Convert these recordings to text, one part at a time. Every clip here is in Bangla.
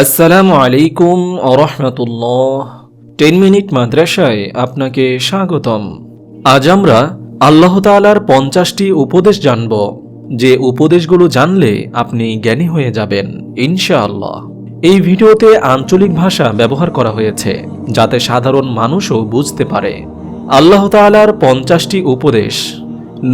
আসসালামু আলাইকুম আরহামতুল্লাহ টেন মিনিট মাদ্রাসায় আপনাকে স্বাগতম। আজ আমরা আল্লাহ তাআলার পঞ্চাশটি উপদেশ জানব। যে উপদেশগুলো জানলে আপনি জ্ঞানী হয়ে যাবেন, ইনশাআল্লাহ। এই ভিডিওতে আঞ্চলিক ভাষা ব্যবহার করা হয়েছে, যাতে সাধারণ মানুষও বুঝতে পারে। আল্লাহ তাআলার পঞ্চাশটি উপদেশ।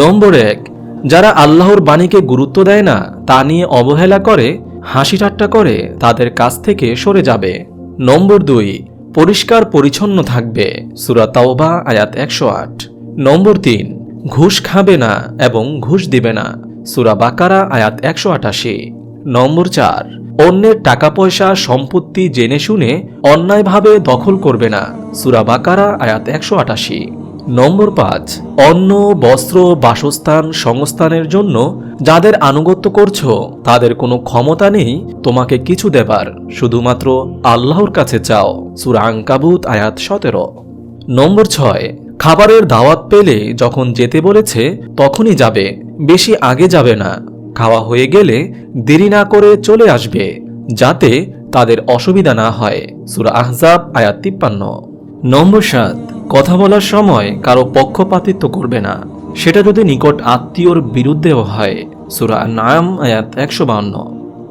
নম্বর এক, যারা আল্লাহর বাণীকে গুরুত্ব দেয় না, তা নিয়ে অবহেলা করে হাসি ঠাট্টা করে তাদের কাছ থেকে সরে যাবে। নম্বর দুই, পরিষ্কার পরিচ্ছন্ন থাকবে। সুরা তাওবা, আয়াত একশো আট। নম্বর তিন, ঘুষ খাবে না এবং ঘুষ দিবে না। সুরা বাকারা, আয়াত একশো আটাশি। নম্বর চার, অন্যের টাকা পয়সা সম্পত্তি জেনে শুনে অন্যায়ভাবে দখল করবে না। সুরা বাকারা, আয়াত একশো আটাশি। নম্বর পাঁচ, অন্ন, বস্ত্র, বাসস্থান সংস্থানের জন্য যাদের আনুগত্য করছ, তাদের কোনো ক্ষমতা নেই, তোমাকে কিছু দেবার। শুধুমাত্র আল্লাহর কাছে চাও। সুরা আঙ্কাবুত আয়াত সতেরো। নম্বর ছয়, খাবারের দাওয়াত পেলে যখন যেতে বলেছে, তখনই যাবে। বেশি আগে যাবে না। খাওয়া হয়ে গেলে দেরি না করে চলে আসবে, যাতে তাদের অসুবিধা না হয়। সুরা আহজাব, আয়াত তিপ্পান্ন। নম্বর সাত কথা বলার সময় কারও পক্ষপাতিত্ব করবে না। সেটা যদি নিকট আত্মীয়র বিরুদ্ধেও হয়, সুরা নায়াম আয়াত একশো বাউন্ন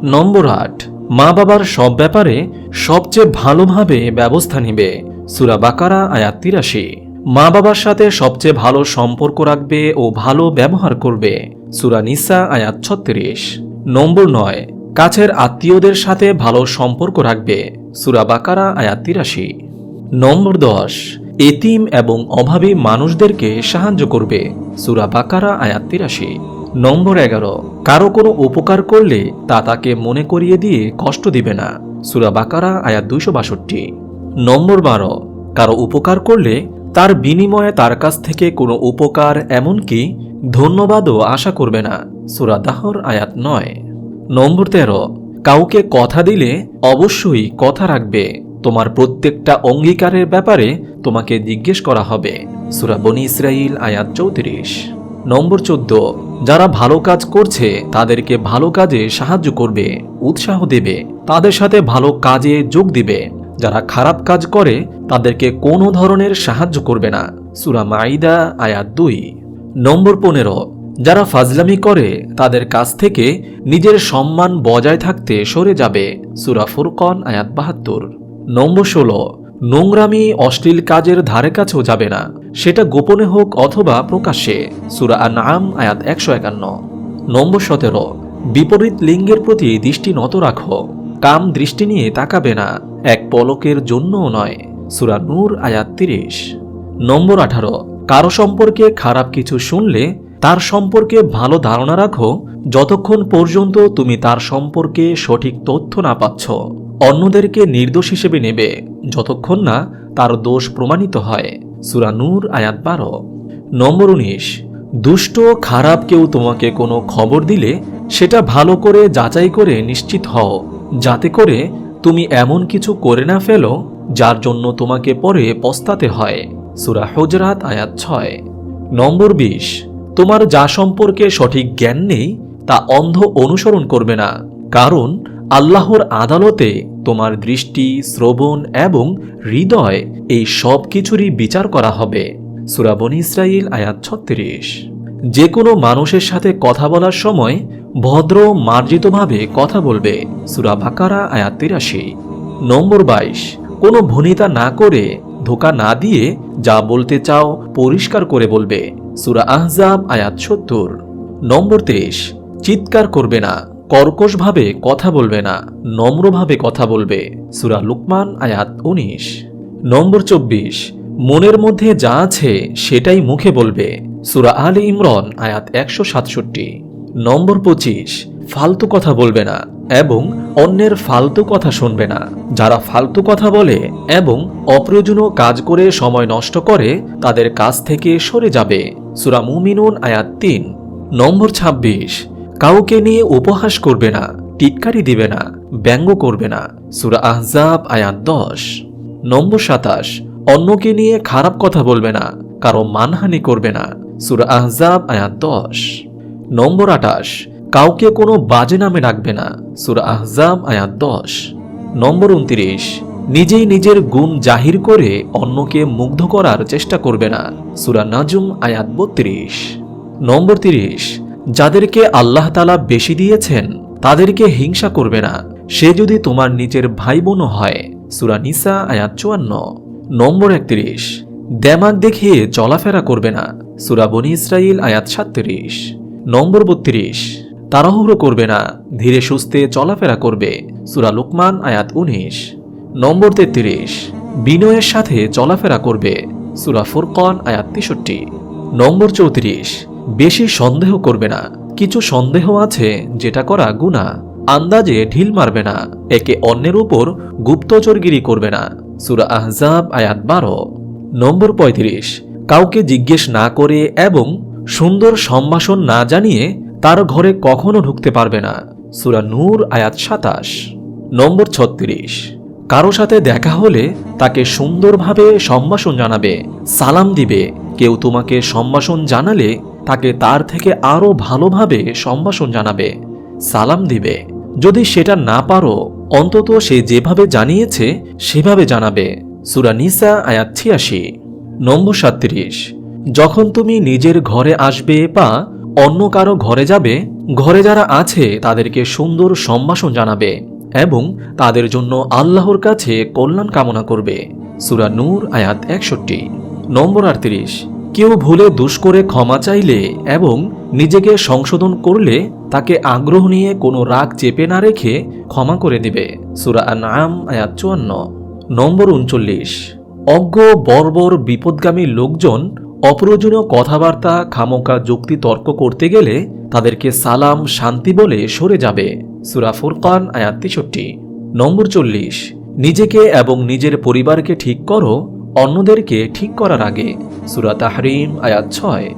নম্বর আট, মা বাবার সব ব্যাপারে সবচেয়ে ভালোভাবে ব্যবস্থা নিবে, সুরা বাকারা, আয়াত তিরাশি। মা বাবার সাথে সবচেয়ে ভালো সম্পর্ক রাখবে ও ভালো ব্যবহার করবে, সুরা নিসা, আয়াত ছত্রিশ। নম্বর নয়, কাছের আত্মীয়দের সাথে ভালো সম্পর্ক রাখবে, সুরা বাকারা, আয়াত তিরাশি। নম্বর দশ এতিম এবং অভাবী মানুষদেরকে সাহায্য করবে। সুরা বাকারা, আয়াত তিরাশি। নম্বর এগারো, কারও কোনো উপকার করলে তা তাকে মনে করিয়ে দিয়ে কষ্ট দিবে না। সুরা বাকারা, আয়াত দুইশো বাষট্টি। নম্বর বারো, কারও উপকার করলে তার বিনিময়ে তার কাছ থেকে কোনো উপকার এমনকি ধন্যবাদও আশা করবে না। সুরা দাহর, আয়াত নয়। নম্বর তেরো, কাউকে কথা দিলে অবশ্যই কথা রাখবে। তোমার প্রত্যেকটা অঙ্গীকারের ব্যাপারে তোমাকে জিজ্ঞেস করা হবে। সুরা বনি ইসরাইল আয়াত চৌত্রিশ। নম্বর চোদ্দ, যারা ভালো কাজ করছে, তাদেরকে ভালো কাজে সাহায্য করবে, উৎসাহ দেবে, তাদের সাথে ভালো কাজে যোগ দিবে। যারা খারাপ কাজ করে, তাদেরকে কোনো ধরনের সাহায্য করবে না। সুরা মাইদা আয়াত দুই। নম্বর পনেরো, যারা ফাজলামি করে, তাদের কাছ থেকে নিজের সম্মান বজায় থাকতে সরে যাবে। সুরা ফুরকন, আয়াত বাহাত্তর। নম্বর ষোলো, নোংরামি অশ্লীল কাজের ধারে কাছেও যাবে না। সেটা গোপনে হোক অথবা প্রকাশ্যে। সুরা নাম আয়াত একশো একান্ন। নম্বর সতেরো, বিপরীত লিঙ্গের প্রতি দৃষ্টি নত রাখো। কাম দৃষ্টি নিয়ে তাকাবে না। এক পলকের জন্যও নয়। সুরা নূর, আয়াত তিরিশ। নম্বর আঠারো, কারও সম্পর্কে খারাপ কিছু শুনলে তার সম্পর্কে ভালো ধারণা রাখো। যতক্ষণ পর্যন্ত তুমি তার সম্পর্কে সঠিক তথ্য না পাচ্ছ। অন্যদেরকে নির্দোষ হিসেবে নেবে, যতক্ষণ না তার দোষ প্রমাণিত হয়। সুরা নূর, আয়াত বারো। নম্বর উনিশ, দুষ্ট খারাপ কেউ তোমাকে কোনো খবর দিলে, সেটা ভালো করে যাচাই করে নিশ্চিত হও, যাতে করে তুমি এমন কিছু করে না ফেলো, যার জন্য তোমাকে পরে পস্তাতে হয়। সুরা হজরাত, আয়াত ছয়। নম্বর বিশ, তোমার যা সম্পর্কে সঠিক জ্ঞান নেই, তা অন্ধ অনুসরণ করবে না, কারণ আল্লাহর আদালতে তোমার দৃষ্টি, শ্রবণ এবং হৃদয় এই সব কিছুরই বিচার করা হবে। সুরাবন ইসরাইল আয়াত ছত্রিশ। যে কোনো মানুষের সাথে কথা বলার সময় ভদ্র, মার্জিতভাবে কথা বলবে। সুরা বাকারা আয়াত তিরাশি। নম্বর বাইশ। কোনো ভনিতা না করে ধোকা না দিয়ে যা বলতে চাও পরিষ্কার করে বলবে। সুরা আহজাব আয়াত সত্তর। নম্বর তেইশ। চিৎকার করবে না। কর্কশভাবে কথা বলবে না, নম্রভাবে কথা বলবে। সুরা লুকমান, আয়াত উনিশ। নম্বর চব্বিশ, মনের মধ্যে যা আছে সেটাই মুখে বলবে। সুরা আলী ইমরন, আয়াত একশো সাতষট্টি। নম্বর পঁচিশ, ফালতু কথা বলবে না এবং অন্যের ফালতু কথা শুনবে না। যারা ফালতু কথা বলে এবং অপ্রয়োজনীয় কাজ করে সময় নষ্ট করে, তাদের কাছ থেকে সরে যাবে। সুরা মুমিনুন, আয়াত তিন। নম্বর ২৬ কাউকে নিয়ে উপহাস করবে না, টিটকারি দিবে না, ব্যঙ্গ করবে না। সুরা আহজাব, আয়াত দশ। নম্বর সাতাশ, অন্যকে নিয়ে খারাপ কথা বলবে না, কারও মানহানি করবে না। সুরা আহজাব, আয়াত দশ। নম্বর আটাশ কাউকে কোনো বাজে নামে ডাকবে না, সুরা আহজাব, আয়াত দশ। নম্বর উনত্রিশ, নিজেই নিজের গুণ জাহির করে অন্যকে মুগ্ধ করার চেষ্টা করবে না, সুরা নাজুম, আয়াত বত্রিশ। নম্বর তিরিশ যাদেরকে আল্লাহ তালা বেশি দিয়েছেন, তাদেরকে হিংসা করবে না। সে যদি তোমার নিজের ভাই বোনও হয়, সুরা নিসা, আয়াত চুয়ান্ন, নম্বর একত্রিশ। দেমাগ দেখিয়ে চলাফেরা করবে না, সুরা বনি ইসরাইল আয়াত সাত্রিশ নম্বর বত্রিশ। তাড়াহুড়ো করবে না, ধীরে সুস্থে চলাফেরা করবে, সুরা লুকমান, আয়াত উনিশ। নম্বর তেত্রিশ। বিনয়ের সাথে চলাফেরা করবে, সুরা ফুরকন, আয়াত তেষট্টি। নম্বর চৌত্রিশ। বেশি সন্দেহ করবে না। কিছু সন্দেহ আছে যেটা করা গুণা আন্দাজে ঢিল মারবে না। একে অন্যের উপর গুপ্তচরগিরি করবে না। সুরা আহজাব, আয়াত বারো। নম্বর পঁয়ত্রিশ। কাউকে জিজ্ঞেস না করে এবং সুন্দর সম্ভাষণ না জানিয়ে তার ঘরে কখনো ঢুকতে পারবে না। সুরা নূর, আয়াত সাতাশ। নম্বর ছত্রিশ। কারও সাথে দেখা হলে তাকে সুন্দরভাবে সম্ভাষণ জানাবে, সালাম দিবে। কেউ তোমাকে সম্ভাষণ জানালে তাকে তার থেকে আরও ভালোভাবে সম্ভাষণ জানাবে, সালাম দিবে। যদি সেটা না পারো, অন্তত সে যেভাবে জানিয়েছে, সেভাবে জানাবে। সুরা নিসা, আয়াত ছিয়াশি। নম্বর সাত্রিশ যখন তুমি নিজের ঘরে আসবে বা অন্য কারও ঘরে যাবে, ঘরে যারা আছে তাদেরকে সুন্দর সম্ভাষণ জানাবে এবং তাদের জন্য আল্লাহর কাছে কল্যাণ কামনা করবে। সুরা নূর, আয়াত একষট্টি। নম্বর আটত্রিশ। কেউ ভুলে দুষ করে ক্ষমা চাইলে এবং নিজেকে সংশোধন করলে তাকে আগ্রহ নিয়ে কোনো রাগ চেপে না রেখে ক্ষমা করে দিবে। সুরা আনাম আয়াত চুয়ান্ন, নম্বর উনচল্লিশ। অজ্ঞ, বর্বর, বিপদগামী লোকজন অপ্রয়োজনীয় কথাবার্তা খামোকা যুক্তি তর্ক করতে গেলে তাদেরকে সালাম, শান্তি বলে সরে যাবে। সুরা ফুরকান, আয়াত তেষট্টি, নম্বর চল্লিশ। নিজেকে এবং নিজের পরিবারকে ঠিক করো অন্যদেরকে ঠিক করার আগে সুরা তাহরিম, আয়াত ছয়।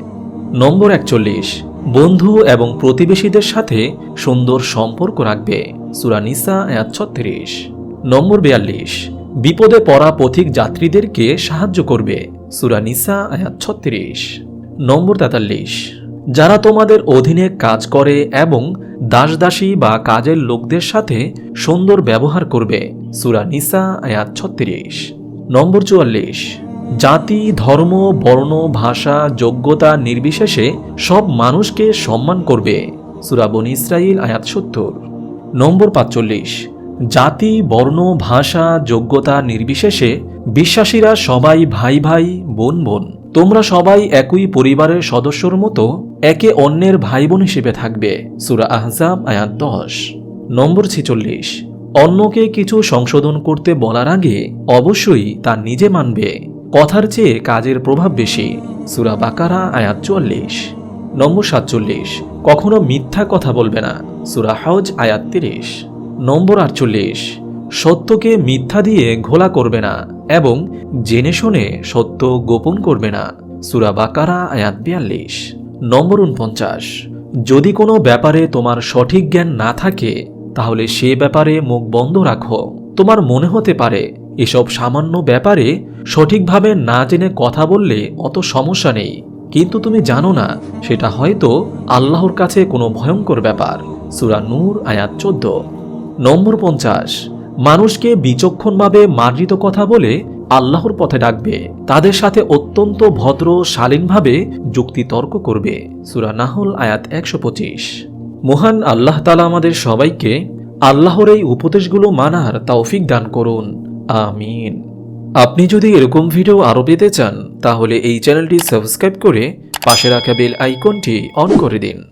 নম্বর একচল্লিশ, বন্ধু এবং প্রতিবেশীদের সাথে সুন্দর সম্পর্ক রাখবে। সুরা নিসা, আয়াত ছত্রিশ। নম্বর বিয়াল্লিশ, বিপদে পড়া পথিক যাত্রীদেরকে সাহায্য করবে। সুরা নিসা, আয়াত ছত্রিশ। নম্বর তেতাল্লিশ, যারা তোমাদের অধীনে কাজ করে এবং দাসদাসী বা কাজের লোকদের সাথে সুন্দর ব্যবহার করবে। সুরা নিসা, আয়াত ছত্রিশ। নম্বর চুয়াল্লিশ। জাতি, ধর্ম, বর্ণ, ভাষা, যোগ্যতা নির্বিশেষে সব মানুষকে সম্মান করবে। সুরাবন ইসরাইল আয়াত সত্তর। নম্বর পাঁচচল্লিশ। জাতি, বর্ণ, ভাষা, যোগ্যতা নির্বিশেষে বিশ্বাসীরা সবাই ভাই ভাই, বোন বোন। তোমরা সবাই একই পরিবারের সদস্যর মতো একে অন্যের ভাই বোন হিসেবে থাকবে। সুরা আহজাব, আয়াত দশ। নম্বর ছেচল্লিশ। অন্যকে কিছু সংশোধন করতে বলার আগে অবশ্যই তা নিজে মানবে। কথার চেয়ে কাজের প্রভাব বেশি। সুরা বাকারা, আয়াত চুয়াল্লিশ। নম্বর সাতচল্লিশ। কখনো মিথ্যা কথা বলবে না। সুরা হজ, আয়াত তিরিশ। নম্বর আটচল্লিশ। সত্যকে মিথ্যা দিয়ে ঘোলা করবে না এবং জেনে শুনে সত্য গোপন করবে না। সুরা বাকারা, আয়াত বিয়াল্লিশ। নম্বর উনপঞ্চাশ। যদি কোনো ব্যাপারে তোমার সঠিক জ্ঞান না থাকে তাহলে সে ব্যাপারে মুখ বন্ধ রাখো। তোমার মনে হতে পারে, এসব সামান্য ব্যাপারে সঠিকভাবে না জেনে কথা বললে অত সমস্যা নেই। কিন্তু তুমি জানো না, সেটা হয়তো আল্লাহর কাছে কোনো ভয়ঙ্কর ব্যাপার। সুরা নূর, আয়াত চোদ্দ। নম্বর পঞ্চাশ। মানুষকে বিচক্ষণভাবে মার্জিত কথা বলে আল্লাহর পথে ডাকবে। তাদের সাথে অত্যন্ত ভদ্র, শালীনভাবে যুক্তি তর্ক করবে। সুরা নাহল, আয়াত একশো পঁচিশ। মহান আল্লাহ তালা আমাদের সবাইকে আল্লাহর এই উপদেশগুলো মানার তৌফিক দান করুন। আমিন। আপনি যদি এরকম ভিডিও আরও পেতে চান, তাহলে এই চ্যানেলটি সাবস্ক্রাইব করে পাশে রাখা বেল আইকনটি অন করে দিন।